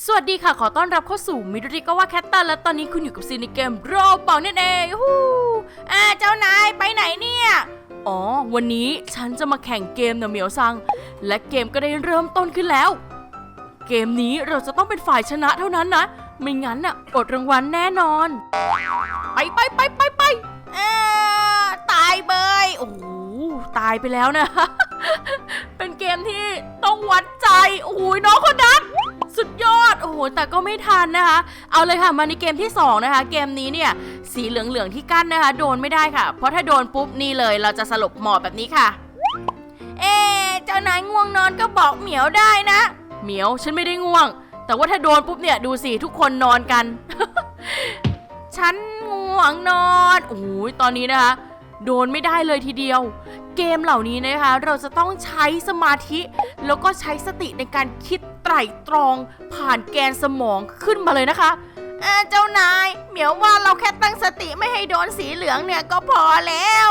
สวัสดีค่ะ ขอต้อนรับเข้าสู่มิดริก็ว่าแคตตาและตอนนี้คุณอยู่กับซีนในเกมโรบอลนั่นเองฮู้อ่าเจ้านายไปไหนเนี่ย อ๋อ วันนี้ฉันจะมาแข่งเกมนะเหมียวซัง และเกมก็ได้เริ่มต้นขึ้นแล้ว เกมนี้เราจะต้องเป็นฝ่ายชนะเท่านั้นนะ ไม่งั้นน่ะอดรางวัลแน่นอน ไปไปไปไปไปเออตายเบยโอ้โหตายไปแล้วนะ เป็นเกมที่ต้องวัดใจโอ้โหน้องคนนั้น สุดยอด โอ้โห แต่ก็ไม่ทันนะคะ เอาเลยค่ะ มาในเกมที่ 2 นะคะ เกมนี้เนี่ย สีเหลืองๆที่กั้นนะคะ โดนไม่ได้ค่ะ เพราะถ้าโดนปุ๊บนี่เลย เราจะสลบหมอบแบบนี้ค่ะ เอ๊เจ้านายง่วงนอนก็บอกเหมียวได้นะ เหมียวฉันไม่ได้ง่วง แต่ว่าถ้าโดนปุ๊บเนี่ยดูสิทุกคนนอนกัน ฉันง่วงนอน โอ้โห ตอนนี้นะคะ โดนไม่ได้เลยทีเดียว เกมเหล่านี้นะคะ เราจะต้องใช้สมาธิ แล้วก็ใช้สติในการคิดไตร่ตรองผ่านแกนสมองขึ้นมาเลยนะคะเเจ้านายเหมียวว่าเราแค่ตั้งสติไม่ให้โดนสีเหลืองเนี่ยก็พอแล้ว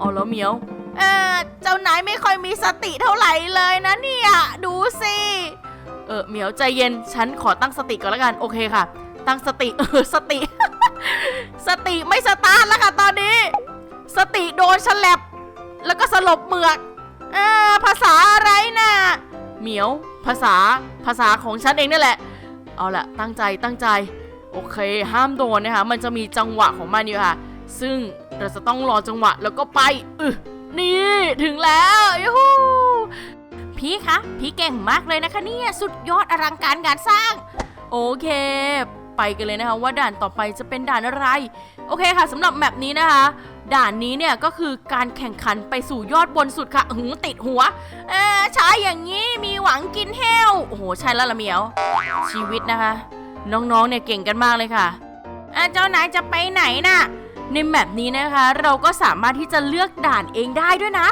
อ๋อแล้วเหมียวเออเจ้านายไม่ค่อยมีสติเท่าไหร่เลยนะเนี่ยดูสิเออเหมียวใจเย็นฉันขอตั้งสติก่อนล้วกันโอเคค่ะ ตั้งสติเออสติ สติไม่สตาร์ทแล้วค่ะตอนนี้ สติโดนฉลับ แล้วก็สลบเหมือกเออภาษาอะไรนะ่ะเหมียว ภาษาภาษาของฉันเองนี่แหละ เอาละตั้งใจตั้งใจ โอเค ห้ามโดนนะคะมันจะมีจังหวะของมันอยู่ค่ะ ซึ่งเราจะต้องรอจังหวะแล้วก็ไปอึนี่ถึงแล้วยูฮูพี่คะพี่เก่งมากเลยนะคะเนี่ยสุดยอดอลังการงานสร้าง โอเค ไปกันเลยนะคะว่าด่านต่อไปจะเป็นด่านอะไร โอเคค่ะสำหรับแมปนี้นะคะ ด่านนี้เนี่ยก็คือการแข่งขันไปสู่ยอดบนสุดค่ะหือติดหัว เออใช้อย่างนี้มีหวังกินเฮลโอ้โหใช่แล้วละเมียว ชีวิตนะคะ น้องๆเนี่ยเก่งกันมากเลยค่ะอะเจ้านายจะไปไหนน่ะในแมปนี้นะคะ เราก็สามารถที่จะเลือกด่านเองได้ด้วยนะ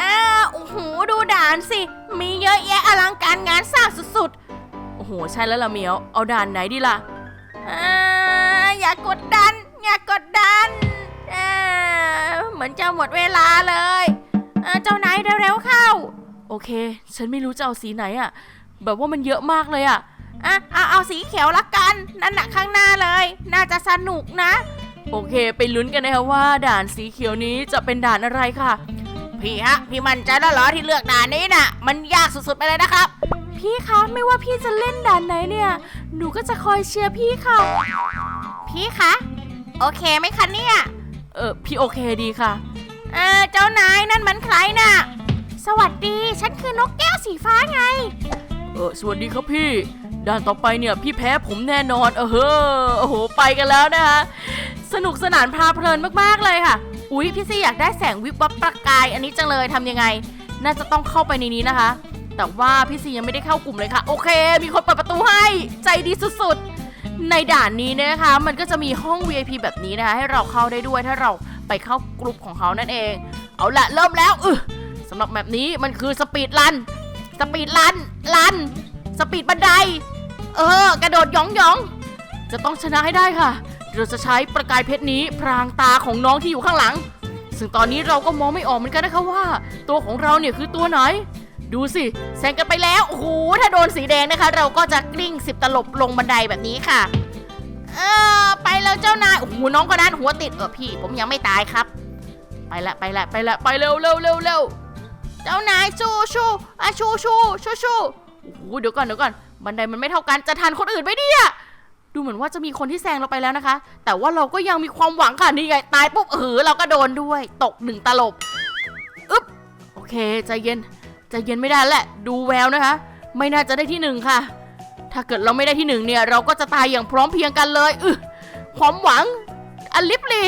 อ่าโอ้โหดูด่านสิ มีเยอะแยะอลังการงานสร้างสุดๆ โอ้โห ใช่แล้วละเมียว เอาด่านไหนดีล่ะ อย่ากดดัน อย่ากดดัน เหมือนจะหมดเวลาเลย เจ้านายเร็วๆเข้า โอเค ฉันไม่รู้จะเอาสีไหนอะแบบว่ามันเยอะมากเลยอะอะเอาเอาสีเขียวละกัน นั่นหนักข้างหน้าเลย น่าจะสนุกนะ โอเค ไปลุ้นกันนะคะว่า ด่านสีเขียวนี้จะเป็นด่านอะไรค่ะ พี่ฮะ พี่มั่นใจแล้วเหรอที่เลือกด่านนี้น่ะ มันยากสุดๆไปเลยนะครับ พี่คะไม่ว่าพี่จะเล่นด่านไหนเนี่ย หนูก็จะคอยเชียร์พี่ค่ะ พี่คะ โอเคไหมคะเนี่ย เออพี่โอเคดีค่ะ เออเจ้านายนั่นมันใครน่ะ สวัสดีฉันคือนกแก้วสีฟ้าไง เออสวัสดีครับพี่ ด่านต่อไปเนี่ยพี่แพ้ผมแน่นอนเออเฮ้อโอ้โหไปกันแล้วนะคะสนุกสนานพาเพลินมากๆเลยค่ะ อุ๊ยพี่ซีอยากได้แสงวิบวับประกาย อันนี้จังเลยทำยังไง น่าจะต้องเข้าไปในนี้นะคะ แต่ว่าพี่ซียังไม่ได้เข้ากลุ่มเลยค่ะ โอเค มีคนเปิดประตูให้ใจดีสุดๆ ในด่านนี้นะคะ มันก็จะมีห้อง VIP แบบนี้นะคะ ให้เราเข้าได้ด้วยถ้าเราไปเข้ากลุ่มของเขานั่นเอง เอาละเริ่มแล้วอือสำหรับแบบนี้มันคือสปีดรันสปีดรันรันสปีดบันได เออ กระโดดหยองหยองจะต้องชนะให้ได้ค่ะ เราจะใช้ประกายเพชรนี้พรางตาของน้องที่อยู่ข้างหลัง ซึ่งตอนนี้เราก็มองไม่ออกเหมือนกันนะคะว่า ตัวของเราเนี่ยคือตัวไหน ดูสิแซงกันไปแล้วโอ้โหถ้าโดนสีแดงนะคะ เราก็จะกลิ้งสิบตลบลงบันไดแบบนี้ค่ะ เออไปแล้วเจ้านายโอ้โหน้องคนนั้นหัวติดเออพี่ ผมยังไม่ตายครับ ไปละไปละไปละไปเร็วเร็วเร็วเร็วเจ้านายชูชูอะชูชูชูชูโอ้โหเดี๋ยวก่อนเดี๋ยวก่อนบันไดมันไม่เท่ากันจะทันคนอื่นไหมเนี่ยดูเหมือนว่าจะมีคนที่แซงเราไปแล้วนะคะ แต่ว่าเราก็ยังมีความหวังค่ะนี่ไงตายปุ๊บเออเราก็โดนด้วย ตกหนึ่งตลบอึ๊บโอเคใจเย็น ใจเย็นไม่ได้แหละ ดูแววนะคะ ไม่น่าจะได้ที่หนึ่งค่ะ ถ้าเกิดเราไม่ได้ที่หนึ่งเนี่ย เราก็จะตายอย่างพร้อมเพรียงกันเลยอึความหวังอลิบลี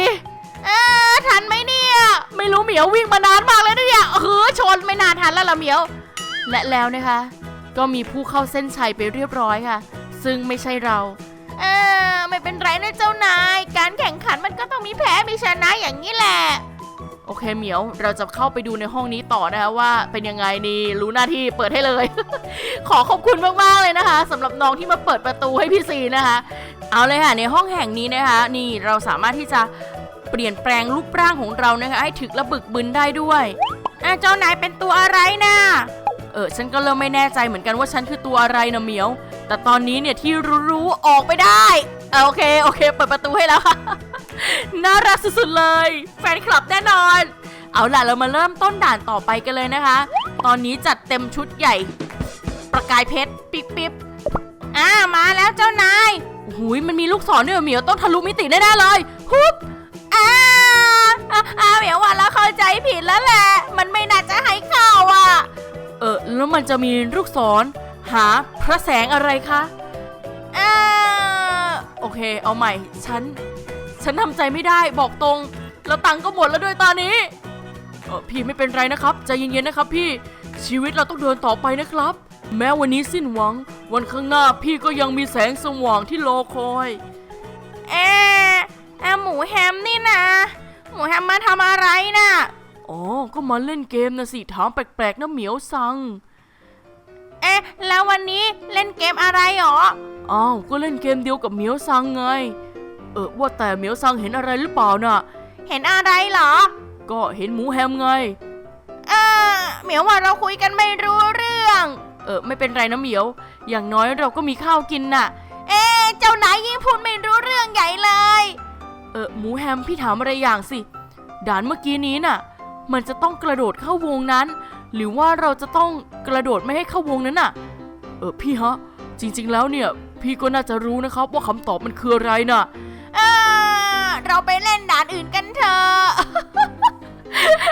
เออทันไหมเนี่ย ไม่รู้เหมียววิ่งมานานมากเลยเนี่ยเออชนไม่นานทันแล้วละเหมียว และแล้วนะคะ ก็มีผู้เข้าเส้นชัยไปเรียบร้อยค่ะ ซึ่งไม่ใช่เราเออไม่เป็นไรนะเจ้านาย การแข่งขันมันก็ต้องมีแพ้มีชนะอย่างนี้แหละ โอเคเหมียวเราจะเข้าไปดูในห้องนี้ต่อนะคะว่าเป็นยังไงนี่รู้หน้าที่เปิดให้เลย ขอขอบคุณมากๆเลยนะคะสำหรับน้องที่มาเปิดประตูให้พี่ซีนะคะ เอาเลยค่ะในห้องแห่งนี้นะคะ นี่เราสามารถที่จะเปลี่ยนแปลงรูปร่างของเรานะคะให้ถึกและบึกบึนได้ด้วยเจ้านายเป็นตัวอะไรนะเออฉันก็เริ่มไม่แน่ใจเหมือนกันว่าฉันคือตัวอะไรนะเหมียว แต่ตอนนี้เนี่ยที่รู้ๆออกไปได้เออโอเคโอเค เปิดประตูให้แล้ว น่ารักสุดๆเลย แฟนคลับแน่นอน เอาล่ะเรามาเริ่มต้นด่านต่อไปกันเลยนะคะ ตอนนี้จัดเต็มชุดใหญ่ ประกายเพชรปิ๊บปิ๊บอ่ามาแล้วเจ้านายหุยมันมีลูกศรด้วยเหรอเหมียวต้องทะลุมิติแน่ๆเลยฮุบอ่าอ่าเหมียวว่าเราเข้าใจผิดแล้วแหละ มันไม่น่าจะให้เข้าอะ เออแล้วมันจะมีลูกศรหาพระแสงอะไรคะอ่าโอเค เอาใหม่ ฉัน ฉันทำใจไม่ได้บอกตรง แล้วตังค์ก็หมดแล้วด้วยตอนนี้เออพี่ไม่เป็นไรนะครับใจเย็นๆนะครับ พี่ชีวิตเราต้องเดินต่อไปนะครับ แม้วันนี้สิ้นหวัง วันข้างหน้าพี่ก็ยังมีแสงสว่างที่รอคอยเอ๊ะเอ๊ะหมูแฮมนี่นะ หมูแฮมมาทำอะไรน่ะอ๋อก็มาเล่นเกมนะสิถามแปลกๆนะเหมียวซัง เอ๊ะแล้ววันนี้เล่นเกมอะไรหรออ้าวก็เล่นเกมเดียวกับเหมียวซังไง เออว่าแต่เหมียวซังเห็นอะไรหรือเปล่าน่ะ เห็นอะไรเหรอ ก็เห็นหมูแฮมไง เออเหมียวว่าเราคุยกันไม่รู้เรื่อง เออไม่เป็นไรนะเหมียว อย่างน้อยเราก็มีข้าวกินน่ะ เอ๊ะเจ้านายยิ่งพูดไม่รู้เรื่องใหญ่เลย เออหมูแฮมพี่ถามอะไรอย่างสิ ด่านเมื่อกี้นี้น่ะ มันจะต้องกระโดดเข้าวงนั้น หรือว่าเราจะต้องกระโดดไม่ให้เข้าวงนั้นน่ะ เออพี่ฮะ จริงๆแล้วเนี่ย พี่ก็น่าจะรู้นะครับว่าคำตอบมันคืออะไรน่ะเออเรา ไปเล่นด่านอื่นกันเถอะ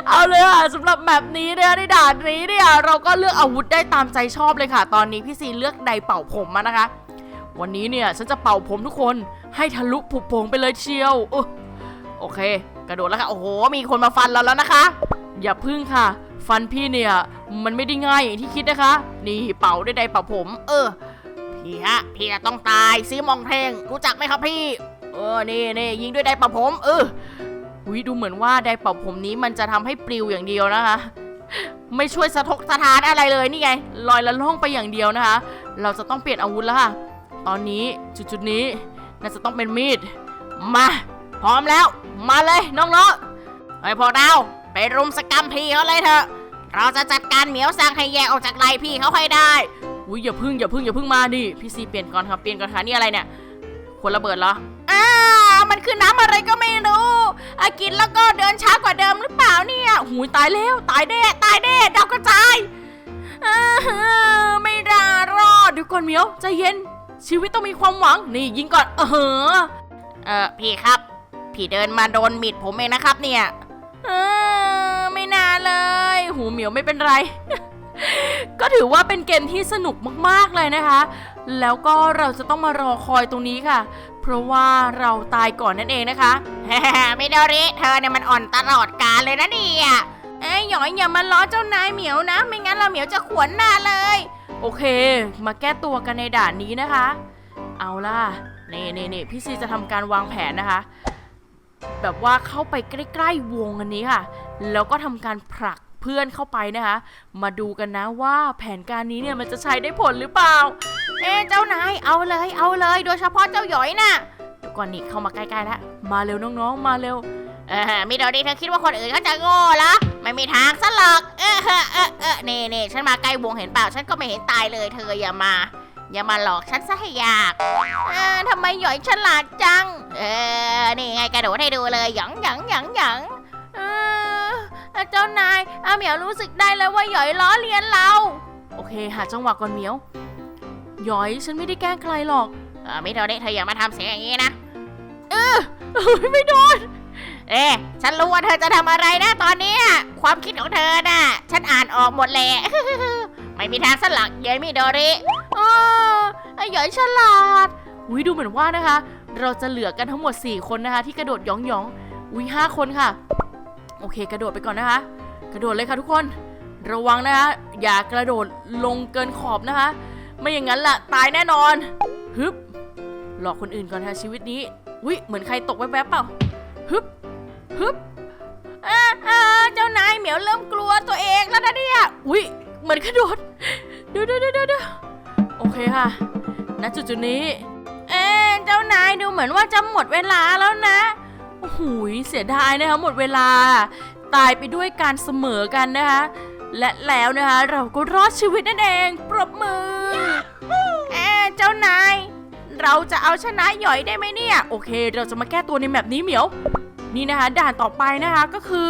เอาเลยค่ะสำหรับแบบนี้เนี่ยในด่านนี้เนี่ยเราก็เลือกอาวุธได้ตามใจชอบเลยค่ะ ตอนนี้พี่ซีเลือกไดเป่าผมมานะคะ วันนี้เนี่ยฉันจะเป่าผมทุกคนให้ทะลุผุโผงไปเลยเชียวโอเค กระโดดแล้วค่ะ โอ้โห มีคนมาฟันเราแล้วนะคะ อย่าพึ่งค่ะ ฟันพี่เนี่ย มันไม่ได้ง่ายอย่างที่คิดนะคะ นี่เป่าได้วยไดเป่าผม เออ พี่ฮะ พี่ต้องตายซีมองเพลงรู้จักไหมครับพี่ ออนี่นี่ยิงด้วยไดเป่าผม เออวิดูเหมือนว่าไดเป่าผมนี้มันจะทำให้ปลิวอย่างเดียวนะคะ ไม่ช่วยสะทกสะท้านอะไรเลยนี่ไงลอยละล่องไปอย่างเดียวนะคะ เราจะต้องเปลี่ยนอาวุธแล้วค่ะ ตอนนี้จุดๆนี้น่าจะต้องเป็นมีด มา พร้อมแล้ว มาเลยน้องๆไอ้พวกเราไปรุมสกรรมพี่เขาเลยเถอะ เราจะจัดการเหมียวสร้างให้แยกออกจากไรพี่เขาให้ได้อุ้ยอย่าพึ่งอย่าพึ่งอย่าพึ่งมาดิพี่ซีเปลี่ยนก่อนครับเปลี่ยนก่อนค่ะนี่อะไรเนี่ยควรระเบิดเหรอ อ้ามันคือน้ำอะไรก็ไม่รู้อากินแล้วก็เดินช้ากว่าเดิมหรือเปล่าเนี่ยหูยตายแล้วตายแน่ตายแน่ดาวกระจายอ้าไม่ได้รอดเดูก่อนเหมียวใจเย็น ชีวิตต้องมีความหวังนี่ยิงก่อนเออเออพี่ครับ พี่เดินมาโดนมิดผมเองนะครับเนี่ยเออไม่น่าเลย หูเหมียวไม่เป็นไร ก็ถือว่าเป็นเกมที่สนุกมากๆเลยนะคะ แล้วก็เราจะต้องมารอคอยตรงนี้ค่ะ เพราะว่าเราตายก่อนนั่นเองนะคะไม่ดอริเธอเนี่ยมันอ่อนตลอดกาลเลยนะเนี่ยเอ้ยหยอยอย่ามาล้อเจ้านายเหมียวนะ ไม่งั้นเราเหมียวจะขวนหน้าเลย โอเค มาแก้ตัวกันในด่านนี้นะคะ เอาล่ะนี่นี่นี่พี่ซีจะทำการวางแผนนะคะ แบบว่าเข้าไปใกล้ๆวงอันนี้ค่ะ แล้วก็ทำการผลัก พื่อนเข้าไปนะคะ มาดูกันนะว่าแผนการนี้เนี่ยมันจะใช้ได้ผลหรือเปล่า เอ๊ะเจ้านายเอาเลยเอาเลย โดยเฉพาะเจ้าหยอยน่ะเดี๋ยวก่อนนี่เข้ามาใกล้ๆแล้วมาเร็วน้องๆ มาเร็วเออมิโดดีเธอคิดว่าคนอื่นเขาจะโง่เหรอไม่มีทางซะหรอกเออเออเออเออเน่เน่ฉันมาใกล้วงเห็นเปล่า ฉันก็ไม่เห็นตายเลย เธออย่ามา อย่ามาหลอกฉันซะให้ยากเออทำไมหยอยฉลาดจัง เออนี่ไงกระโดดให้ดูเลยหยองหยองหยองหยอง เออเจ้านายอาเหมียวรู้สึกได้แล้วว่าหยอยล้อเลียนเรา โอเค หาจังหวะก่อนเหมียวหยอยฉันไม่ได้แกล้งใครหรอกเออไม่โดนเธออย่ามาทำเสียงอย่างนี้นะเออไม่โดนเอ๊ะฉันรู้ว่าเธอจะทำอะไรนะตอนเนี้ยความคิดของเธอน่ะ ฉันอ่านออกหมดเลยไม่มีทางสลักเยยมิโดริเออไอ้หยอยฉลาดอุ้ยดูเหมือนว่านะคะ เราจะเหลือกันทั้งหมด 4 คนนะคะ ที่กระโดดหยองหยองๆอุ้ยห้าคนค่ะ โอเค กระโดดไปก่อนนะคะ กระโดดเลยค่ะทุกคน ระวังนะคะ อย่ากระโดดลงเกินขอบนะคะ ไม่อย่างนั้นล่ะ ตายแน่นอน ฮึบ หลอกคนอื่นก่อนค่ะชีวิตนี้อุ้ยเหมือนใครตกแวบๆเปล่า ฮึบ ฮึบอ่าอ่าเจ้านายเหมียวเริ่มกลัวตัวเองแล้วนะเนี่ยอุ้ยเหมือนกระโดดเดี๋ยวเดี๋ยวเดี๋ยวเดี๋ยวโอเคค่ะ ณ จุดจุดนี้ เอ๊เจ้านายดูเหมือนว่าจะหมดเวลาแล้วนะ โอ้โหเสียดายนะคะหมดเวลา ตายไปด้วยการเสมอกันนะคะ และแล้วนะคะเราก็รอดชีวิตนั่นเองปรบมือแอะเจ้านาย เราจะเอาชนะหย่อยได้ไหมเนี่ย โอเค เราจะมาแก้ตัวในแบบนี้เหมียว นี่นะคะด่านต่อไปนะคะก็คือ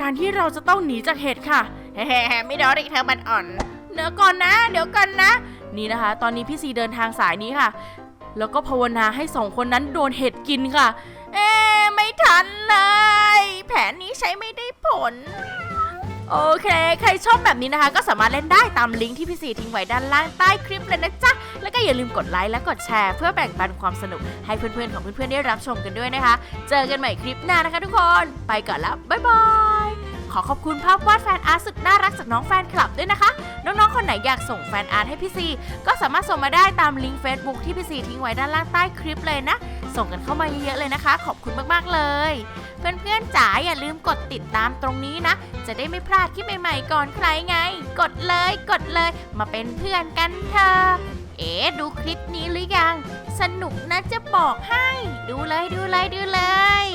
การที่เราจะต้องหนีจากเหตุค่ะเฮ้ๆไม่ดอริเธอมันอ่อนเดี๋ยวก่อนนะ เดี๋ยวก่อนนะ นี่นะคะ ตอนนี้พี่ซีเดินทางสายนี้ค่ะ แล้วก็ภาวนาให้สองคนนั้นโดนเห็ดกินค่ะเอ๊ะไม่ ทันเลย แผนนี้ใช้ไม่ได้ผล โอเค ใครชอบแบบนี้นะคะ ก็สามารถเล่นได้ตามลิงก์ที่พี่สีทิ้งไว้ด้านล่างใต้คลิปเลยนะจ๊ะ แล้วก็อย่าลืมกดไลค์และกดแชร์ เพื่อแบ่งปันความสนุกให้เพื่อนๆของเพื่อนๆได้รับชมกันด้วยนะคะ เจอกันใหม่คลิปหน้านะคะทุกคน ไปก่อนแล้ว บ๊ายบาย ขอขอบคุณภาพวาดแฟนอาร์ตสุดน่ารักจากน้องแฟนคลับด้วยนะคะ น้องๆ คนไหนอยากส่งแฟนอาร์ตให้พี่ซีก็สามารถส่งมาได้ตามลิงก์ Facebook ที่พี่ซีทิ้งไว้ด้านล่างใต้คลิปเลยนะ ส่งกันเข้ามาเยอะๆเลยนะคะ ขอบคุณมากๆเลย เพื่อนๆจ๋าอย่าลืมกดติดตามตรงนี้นะ จะได้ไม่พลาดคลิปใหม่ๆก่อนใครไง กดเลยกดเลย มาเป็นเพื่อนกันเถอะเอ๋ดูคลิปนี้หรือยัง สนุกนะจะบอกให้ ดูเลยดูเลยดูเลย